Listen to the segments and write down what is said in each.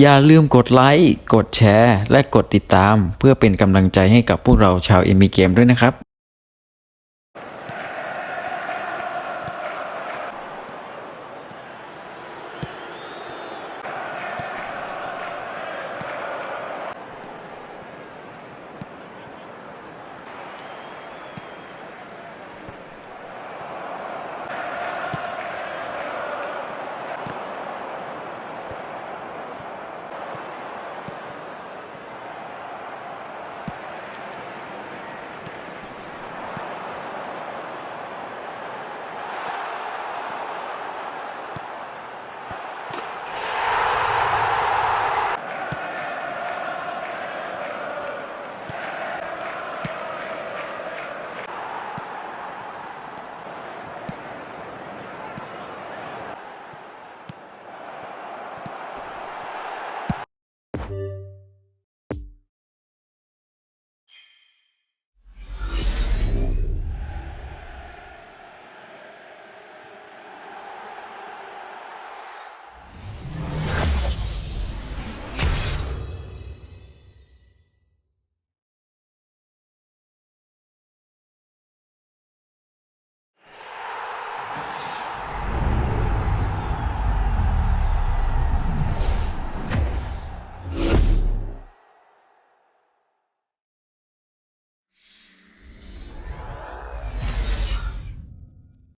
อย่าลืมกดไลค์ กดแชร์ และกดติดตาม เพื่อเป็นกำลังใจให้กับพวกเราชาวเอมีเกมด้วยนะครับ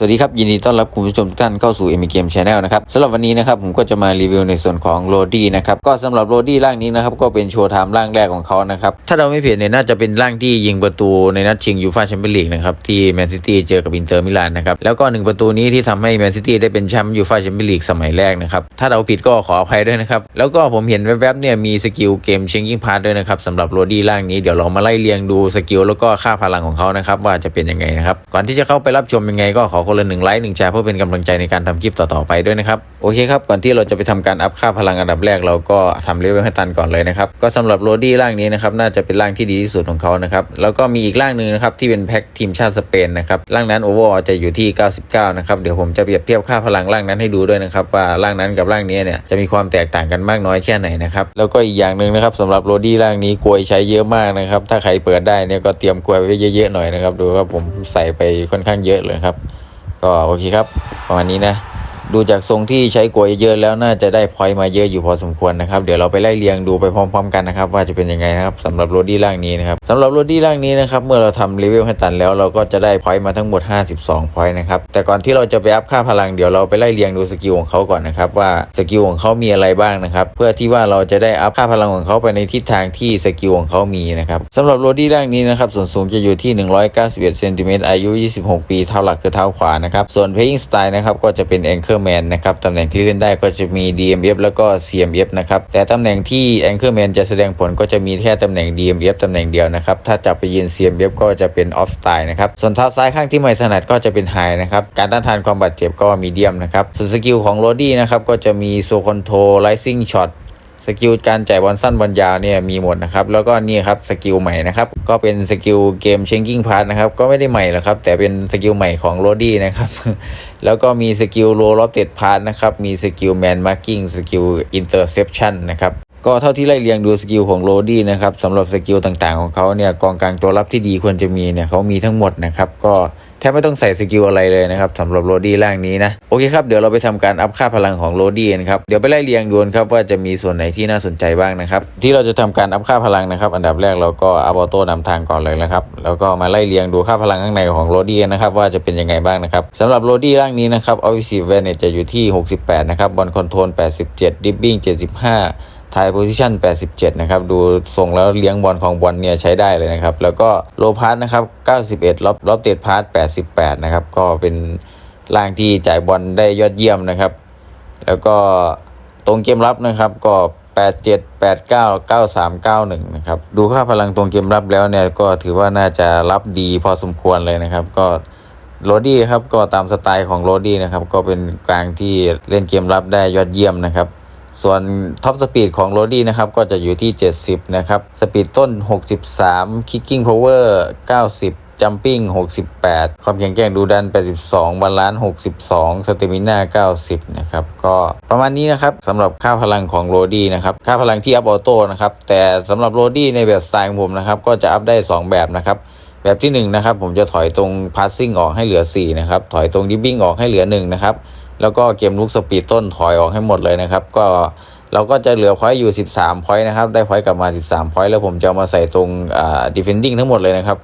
สวัสดีครับ ยินดีต้อนรับคุณผู้ชมทุกท่านเข้าสู่ m อ Game Channel นะครับสำหรับวันนี้นะครับผมก็จะมารีวิวในส่วนของโรดี้นะครับก็สำหรับโรดี้ร่างนี้นะครับก็เป็นโชว์ไทม์ร่างแรกของเขานะครับถ้าเราไม่ผิดเนี่ยน่าจะเป็นร่างที่ยิงประตูในนัดชิงยูฟ่าแชมเปี้ยนลีกนะครับที่แมนซิตี้เจอกับอินเตอร์มิลานนะครับแล้วก็หนึ่งประตูนี้ที่ทำให้แมนซิตี้ได้เป็นแชมป์ยูฟ่าแชมเปี้ยนลีกสมัยแรกนะครับถ้าเราผิดก็ขออภัยด้วยนะครับแล้วก็ผมเห็นแวบๆเนี่ยมีสกิลเกมเชงกิ้งพาร์ทด้วยนะครับสำหรับโรดี้ร่างนี้เดี๋ยวเรามาไล่เรียงดูสกิลแล้วก็ค่าพลังของเขานะครับว่าจะเป็นยังไงนะครับก่อนที่จะเข้าไปรับชมยังไงก็ขอคนละหนึ่งไลค์หนึ่งแชร์เพื่อเป็นกำลังใจในการทำคลิปต่อๆไปด้วยนะครับโอเคครับก่อนที่เราจะไปทำการอัพค่าพลังอันดับแรกเราก็ทำเลเวลให้ตันก่อนเลยนะครับก็สำหรับโรดี้ร่างนี้นะครับน่าจะเป็นร่างที่ดีที่สุดของเขานะครับแล้วก็มีอีกร่างหนึ่งนะครับที่เป็นแพ็คทีมชาติสเปนนะครับร่างนั้นโอเวอร์จะอยู่ที่ 99 นะครับเดี๋ยวผมจะเปรียบเทียบค่าพลังร่างนั้นให้ดูด้วยนะครับว่าร่างนั้นกับร่างนี้เนี่ยจะมีความแตกต่างกันมากน้อยแค่ไหนนะครับแล้วก็อีกอย่างหนึ่งนะครับสำหรับโรดี้ร่างนี้กลวยใช้เยอะมากนะครับถ้าใครเปิดได้เนี่ยก็เตรียมกลวยไว้เยอะๆหน่อยนะครับดูครับผมใส่ไปค่อนข้างเยอะเลยครับ ก็โอเคครับ ประมาณนี้นะ ดูจากทรงที่ใช้กลวยเยอะแล้วน่าจะได้พอยมาเยอะอยู่พอสมควรนะครับเดี๋ยวเราไปไล่เรียงดูไปพร้อมๆกันนะครับว่าจะเป็นยังไงนะครับสำหรับโรดี้ร่างนี้นะครับสำหรับโรดี้ร่างนี้นะครับเมื่อเราทำเลเวลให้ตันแล้วเราก็จะได้พอยมาทั้งหมด 52พอยนะครับแต่ก่อนที่เราจะไปอัพค่าพลังเดี๋ยวเราไปไล่เรียงดูสกิลของเขาก่อนนะครับว่าสกิลของเขามีอะไรบ้างนะครับเพื่อที่ว่าเราจะได้อัพค่าพลังของเขาไปในทิศทางที่สกิลของเขามีนะครับสำหรับโรดี้ร่างนี้นะครับส่วนสูงจะอยู่ที่ 191เซนติเมตรอายุ 26 ปีเท้าหลักคือเท้าขวานะครับส่วน playing style นะครับก็จะเป็นร์แมนนะครับตำแหน่งที่เล่นได้ก็จะมี DMF แล้วก็ CMF นะครับแต่ตำแหน่งที่แองเกอร์แมนจะแสดงผลก็จะมีแค่ตำแหน่ง DMF ตำแหน่งเดียวนะครับถ้าจับไปยืน CMF ก็จะเป็นออฟสไตล์นะครับส่วนเท้าซ้ายข้างที่ไม่ถนัดก็จะเป็นไฮนะครับการต้านทานความบาดเจ็บก็มีเดียมนะครับส่วนสกิลของโรดี้นะครับก็จะมีโซคอนโทร rising shot สกิลการจ่ายบอลสั้นบอลยาวเนี่ยมีหมดนะครับ แล้วก็นี่ครับสกิลใหม่นะครับ ก็เป็นสกิลเกมเชงกิ้งพาร์ทนะครับ ก็ไม่ได้ใหม่หรอกครับ แต่เป็นสกิลใหม่ของโรดี้นะครับ แล้วก็มีสกิลโรลอตเต็ดพาร์ทนะครับ มีสกิลแมนมาร์กิ้งสกิลอินเตอร์เซปชันนะครับก็เท่าที่ไล่เรียงดูสกิลของโรดี้นะครับสำหรับสกิลต่างๆของเขาเนี่ยกองกลางตัวรับที่ดีควรจะมีเนี่ยเขามีทั้งหมดนะครับ ก็ แทบไม่ต้องใส่สกิลอะไรเลยนะครับสำหรับโรดี้ร่างนี้นะ โอเคครับ เดี๋ยวเราไปทำการอัพค่าพลังของโรดี้นะครับ เดี๋ยวไปไล่เรียงดูนครับว่าจะมีส่วนไหนที่น่าสนใจบ้างนะครับ ที่เราจะทำการอัพค่าพลังนะครับ อันดับแรกเราก็อัพออโต้นำทางก่อนเลยนะครับ แล้วก็มาไล่เรียงดูค่าพลังข้างในของโรดี้นะครับว่าจะเป็นยังไงบ้างนะครับสำหรับโรดี้ร่างนี้นะครับออฟฟิศเวนจะอยู่ที่ 68 นะครับบอลคอนโทรล 87 ดิฟบิ้ง 75 ทายโพซิชัน87 นะครับ ดูทรงแล้วเลี้ยงบอลของบอลเนี่ยใช้ได้เลยนะครับ แล้วก็โลพาร์นะครับ 91ล็อบล็อบเตดพาร์88 นะครับ ก็เป็นล่างที่จ่ายบอลได้ยอดเยี่ยมนะครับ แล้วก็ตรงเกมรับนะครับก็ 87 89 93 91 นะครับ ดูค่าพลังตรงเกมรับแล้วเนี่ยก็ถือว่าน่าจะรับดีพอสมควรเลยนะครับ ก็โรดี้ครับก็ตามสไตล์ของโรดี้นะครับ ก็เป็นกลางที่เล่นเกมรับได้ยอดเยี่ยมนะครับ ส่วนท็อปสปีดของโรดี้นะครับก็จะอยู่ที่ 70 นะครับ สปีดต้น 63 Kicking Power 90จัมปิ้ง 68 ความแข็งแกร่งดูดัน 82 บาลานซ์ 62 สเตมิน่า 90 นะครับ ก็ประมาณนี้นะครับสำหรับค่าพลังของโรดี้นะครับ ค่าพลังที่อัพออโต้นะครับ แต่สำหรับโรดี้ในแบบสไตล์ของผมนะครับ ก็จะอัพได้ 2 แบบนะครับ แบบที่ 1 นะครับ ผมจะถอยตรง passing ออกให้เหลือ 4 นะครับ ถอยตรงดิบบิ้งออกให้เหลือ 1 นะครับ แล้วก็เกมลุกสปีดต้นถอยออกให้หมดเลยนะครับ ก็เราก็จะเหลือพอยอยู่ 13พอยนะครับ ได้พอยกลับมา 13พอยแล้วผมจะมาใส่ตรงอ่า defending ทั้งหมดเลยนะครับ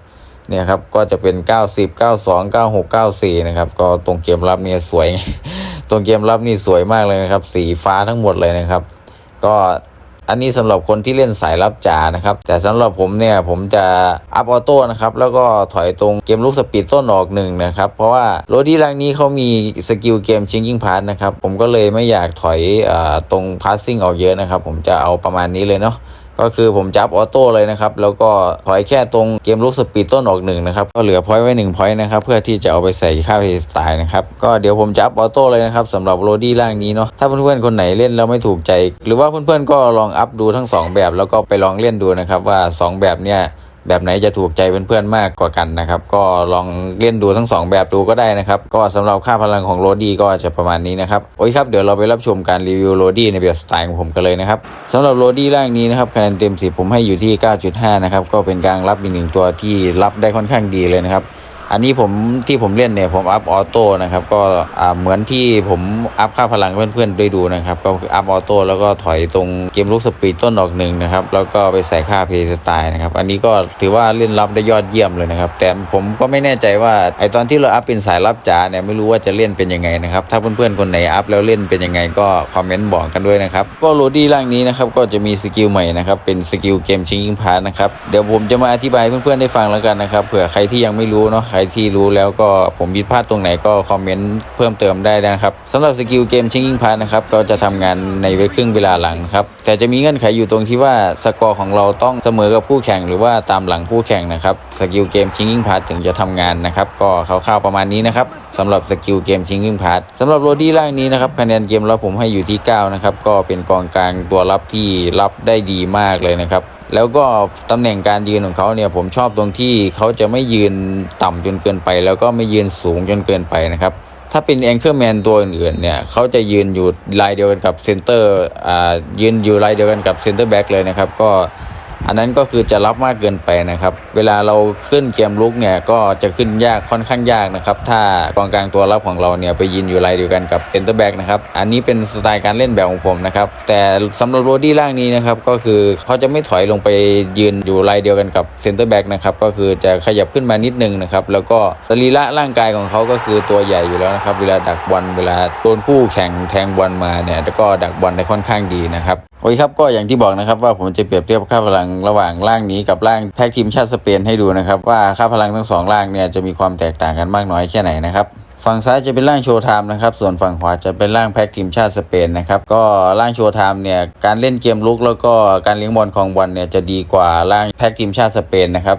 เนี่ยครับก็จะเป็น 90 92 96 94 นะครับ ก็ตรงเกมรับเนี่ยสวย ตรงเกมรับนี่สวยมากเลยนะครับ สีฟ้าทั้งหมดเลยนะครับ ก็ อันนี้สำหรับคนที่เล่นสายรับจ๋านะครับ แต่สำหรับผมเนี่ยผมจะอัพออโต้นะครับ แล้วก็ถอยตรงเกมลูกสปีดต้นออกหนึ่งนะครับ เพราะว่าโรดี้รังนี้เขามีสกิลเกมชิงกิ้งพาร์นะครับ ผมก็เลยไม่อยากถอยอตรงพาสซิ่งออกเยอะนะครับ ผมจะเอาประมาณนี้เลยเนาะ ก็คือผมจับออโต้เลยนะครับ แล้วก็ถอยแค่ตรงเกมลูกสปีดต้นออกหนึ่งนะครับ ก็เหลือพอยต์ไว้หนึ่งพอยต์นะครับ เพื่อที่จะเอาไปใส่ค่าเพย์สไตล์นะครับ ก็เดี๋ยวผมจับออโต้เลยนะครับสำหรับโรดี้ร่างนี้เนาะ ถ้าเพื่อนๆคนไหนเล่นแล้วไม่ถูกใจ หรือว่าเพื่อนๆก็ลองอัพดูทั้งสองแบบแล้วก็ไปลองเล่นดูนะครับว่าสองแบบเนี่ย แบบไหนจะถูกใจเพื่อนๆมากกว่ากันนะครับ ก็ลองเล่นดูทั้ง 2 แบบดูก็ได้นะครับ ก็สำหรับค่าพลังของโรดี้ก็จะประมาณนี้นะครับโอ้ยครับเดี๋ยวเราไปรับชมการรีวิวโรดี้ในแบบสไตล์ของผมกันเลยนะครับสำหรับโรดี้ร่างนี้นะครับคะแนนเต็ม10ผมให้อยู่ที่ 9.5 นะครับก็เป็นการรับอีกหนึ่งตัวที่รับได้ค่อนข้างดีเลยนะครับ อันนี้ผมที่ผมเล่นเนี่ยผมอัพออโต้นะครับก็เหมือนที่ผมอัพค่าพลังเพื่อนๆได้ดูนะครับก็อัพออโต้แล้วก็ถอยตรงเกมลูกสปีดต้นออกหนึ่งนะครับแล้วก็ไปใส่ค่าเพย์สไตล์นะครับอันนี้ก็ถือว่าเล่นรับได้ยอดเยี่ยมเลยนะครับแต่ผมก็ไม่แน่ใจว่าไอตอนที่เราอัพเป็นสายรับจ๋าเนี่ยไม่รู้ว่าจะเล่นเป็นยังไงนะครับถ้าเพื่อนๆคนไหนอัพแล้วเล่นเป็นยังไงก็คอมเมนต์บอกกันด้วยนะครับก็โรดี้ร่างนี้นะครับก็จะมีสกิลใหม่นะครับเป็นสกิลเกมชิงกิ้งพาร์นะครับเดี๋ยวผมจะมาอธิบายเพื่อนๆได้ฟังแล้วกันนะครับเผื่อใครที่ยังไม่รู้เนาะใครที่รู้แล้วก็ผมผิดพลาดตรงไหนก็คอมเมนต์เพิ่มเติมได้นะครับสำหรับสกิลเกมชิงกิ้งพาร์นะครับก็จะทำงานในเวครึ่งเวลาหลังครับแต่จะมีเงื่อนไขอยู่ตรงที่ว่าสกอร์ของเราต้องเสมอกับคู่แข่งหรือว่าตามหลังคู่แข่งนะครับสกิลเกมชิงกิ้งพาร์ถึงจะทำงานนะครับก็คร่าวๆประมาณนี้นะครับสำหรับสกิลเกมชิงกิ้งพาร์สำหรับโรดี้ร่างนี้นะครับคะแนนเกมรับผมให้อยู่ที่9นะครับก็เป็นกองกลางตัวรับที่รับได้ดีมากเลยนะครับ แล้วก็ตำแหน่งการยืนของเขาเนี่ยผมชอบตรงที่เขาจะไม่ยืนต่ำจนเกินไป แล้วก็ไม่ยืนสูงจนเกินไปนะครับ ถ้าเป็นแองเกิลแมนตัวอื่นๆเนี่ยเขาจะยืนอยู่ลายเดียวกันกับเซนเตอร์อ่ายืนอยู่ลายเดียวกันกับเซนเตอร์แบ็กเลยนะครับ ก็ อันนั้นก็คือจะรับมากเกินไปนะครับ เวลาเราขึ้นเกมลุกเนี่ยก็จะขึ้นยากค่อนข้างยากนะครับ ถ้ากองกลางตัวรับของเราเนี่ยไปยืนอยู่ลายเดียวกันกับเซนเตอร์แบ็กนะครับ อันนี้เป็นสไตล์การเล่นแบบของผมนะครับ แต่สำหรับโรดี้ร่างนี้นะครับก็คือเขาจะไม่ถอยลงไปยืนอยู่ลายเดียวกันกับเซนเตอร์แบ็กนะครับก็คือจะขยับขึ้นมานิดนึงนะครับแล้วก็สรีระร่างกายของเขาก็คือตัวใหญ่อยู่แล้วนะครับ เวลาดักบอลเวลาโดนคู่แข่งแทงบอลมาเนี่ยก็ดักบอลได้ค่อนข้างดีนะครับ โอเคครับก็อย่างที่บอกนะครับว่าผมจะเปรียบเทียบค่าพลังระหว่างร่างนี้กับร่างแพ็กทีมชาติสเปนให้ดูนะครับว่าค่าพลังทั้งสองร่างเนี่ยจะมีความแตกต่างกันมากน้อยแค่ไหนนะครับฝั่งซ้ายจะเป็นร่างโชว์ไทม์นะครับ ส่วนฝั่งขวาจะเป็นร่างแพ็กทีมชาติสเปนนะครับ ก็ร่างโชว์ไทม์เนี่ย การเล่นเกมลุกแล้วก็การเลี้ยงบอลของบอลเนี่ยจะดีกว่าร่างแพ็กทีมชาติสเปนนะครับ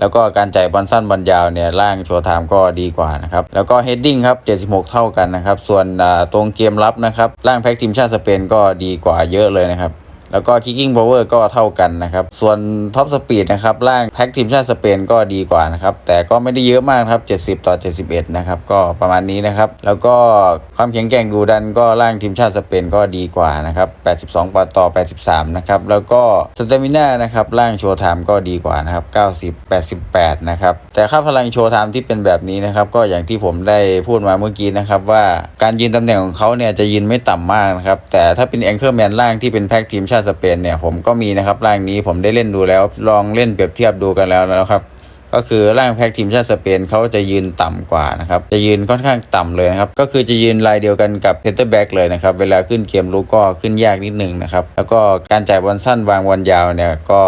แล้วก็การจ่ายบอลสั้นบอลยาวเนี่ยร่างโชว์ไทม์ก็ดีกว่านะครับแล้วก็เฮดดิ้งครับ 76 เท่ากันนะครับส่วนตรงเกมรับนะครับร่างแพ็กทีมชาติสเปนก็ดีกว่าเยอะเลยนะครับ แล้วก็ kicking power ก็เท่ากันนะครับ ส่วน top speed นะครับร่างแพ็กทีมชาติสเปนก็ดีกว่านะครับ แต่ก็ไม่ได้เยอะมากครับ 70 ต่อ 71 นะครับ ก็ประมาณนี้นะครับ แล้วก็ความแข็งแกร่งดูดันก็ร่างทีมชาติสเปนก็ดีกว่านะครับ 82 ต่อ 83 นะครับ แล้วก็สเตมิน่านะครับร่างโชว์ไทม์ก็ดีกว่านะครับ 90 88 นะครับ แต่ค่าพลังโชว์ไทม์ที่เป็นแบบนี้นะครับ ก็อย่างที่ผมได้พูดมาเมื่อกี้นะครับว่าการยืนตำแหน่งของเขาเนี่ยจะยืนไม่ต่ำมากนะครับ แต่ถ้าเป็นแองเกอร์แมนร่างที่เป็นแพ็กทีมชาติสเปนเนี่ยผมก็มีนะครับร่างนี้ผมได้เล่นดูแล้ว ลองเล่นเปรียบเทียบดูกันแล้วนะครับก็คือร่างแพ็กทีมชาติสเปนเขาจะยืนต่ำกว่านะครับจะยืนค่อนข้างต่ำเลยนะครับก็คือจะยืนลายเดียวกันกับเซนเตอร์แบ็กเลยนะครับเวลาขึ้นเกมลุกก็ขึ้นยากนิดนึงนะครับแล้วก็การจ่ายบอลสั้นวางบอลยาวเนี่ยก็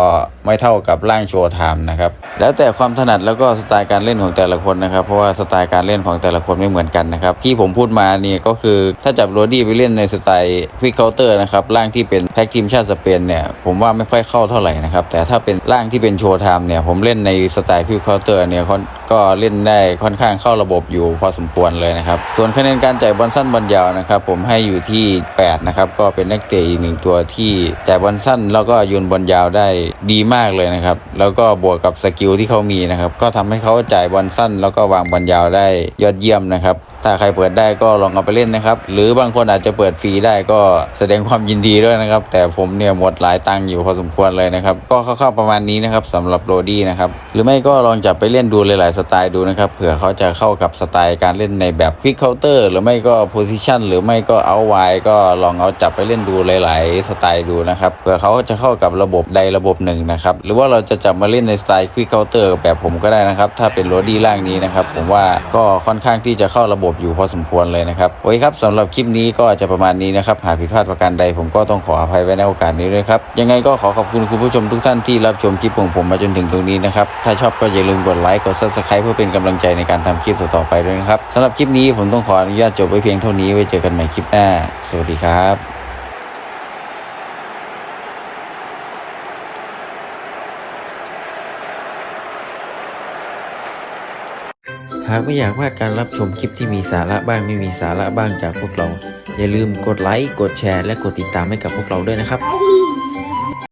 ไม่เท่ากับร่างโชว์ไทม์นะครับแล้วแต่ความถนัดแล้วก็สไตล์การเล่นของแต่ละคนนะครับ เพราะว่าสไตล์การเล่นของแต่ละคนไม่เหมือนกันนะครับที่ผมพูดมาเนี่ยก็คือถ้าจับโรดี้ไปเล่นในสไตล์ควิกเคาน์เตอร์นะครับร่างที่เป็นแพ็กทีมชาติสเปนเนี่ยผมว่าไม่ค่อยเข้าเท่าไหร่นะครับแต่ถ้าเป็นร่างที่เป็นโชว์ไทม์เนี่ยผมเล่นในสไตล์ควิกเคาน์เตอร์เนี่ยก็เล่นได้ค่อนข้างเข้าระบบอยู่พอสมควรเลยนะครับส่วนคะแนนการจ่ายบอลสั้นบอลยาวนะครับผมให้อยู่ที่8นะครับก็เป็นนักเตะอีกหนึ่งตัวที่จ่ายบอลสั้นแล้วก็โยนบอลยาวได้ดีมากากเลยนะครับ แล้วก็บวกกับสกิลที่เขามีนะครับ ก็ทำให้เขาจ่ายบอลสั้น แล้วก็วางบอลยาวได้ยอดเยี่ยมนะครับ ถ้าใครเปิดได้ก็ลองเอาไปเล่นนะครับ หรือบางคนอาจจะเปิดฟรีได้ก็แสดงความยินดีด้วยนะครับ แต่ผมเนี่ยหมดหลายตังค์อยู่พอสมควรเลยนะครับก็คร่าวๆประมาณนี้นะครับสำหรับโรดี้นะครับหรือไม่ก็ลองจับไปเล่นดูหลายๆสไตล์ดูนะครับเผื่อเขาจะเข้ากับสไตล์การเล่นในแบบควิกเคาน์เตอร์หรือไม่ก็โพซิชันหรือไม่ก็เอาไวก็ลองเอาจับไปเล่นดูหลาย ๆ สไตล์ดูนะครับเผื่อเขาจะเข้ากับระบบใดระบบหนึ่งนะครับหรือว่าเราจะจับมาเล่นในสไตล์ควิกเคาน์เตอร์แบบผมก็ได้นะครับถ้าเป็นโรดี้ร่างนี้นะครับผมว่าก็ค่อนข้างที่จะเข้าระบบอยู่พอสมควรเลยนะครับโอเคครับสำหรับคลิปนี้ก็จะประมาณนี้นะครับหากผิดพลาดประการใดผมก็ต้องขออภัยไว้ในโอกาสนี้ด้วยครับยังไงก็ขอขอบคุณคุณผู้ชมทุกท่านที่รับชมคลิปของผมมาจนถึงตรงนี้นะครับถ้าชอบก็อย่าลืมกดไลค์กดซับสไครป์เพื่อเป็นกำลังใจในการทำคลิปต่อๆไปด้วยนะครับสำหรับคลิปนี้ผมต้องขออนุญาตจบไว้เพียงเท่านี้ไว้เจอกันใหม่คลิปหน้า สวัสดีครับ หากไม่อยากพลาดการรับชมคลิปที่มีสาระบ้างไม่มีสาระบ้างจากพวกเรา อย่าลืมกดไลค์กดแชร์ และกดติดตามให้กับพวกเราด้วยนะครับ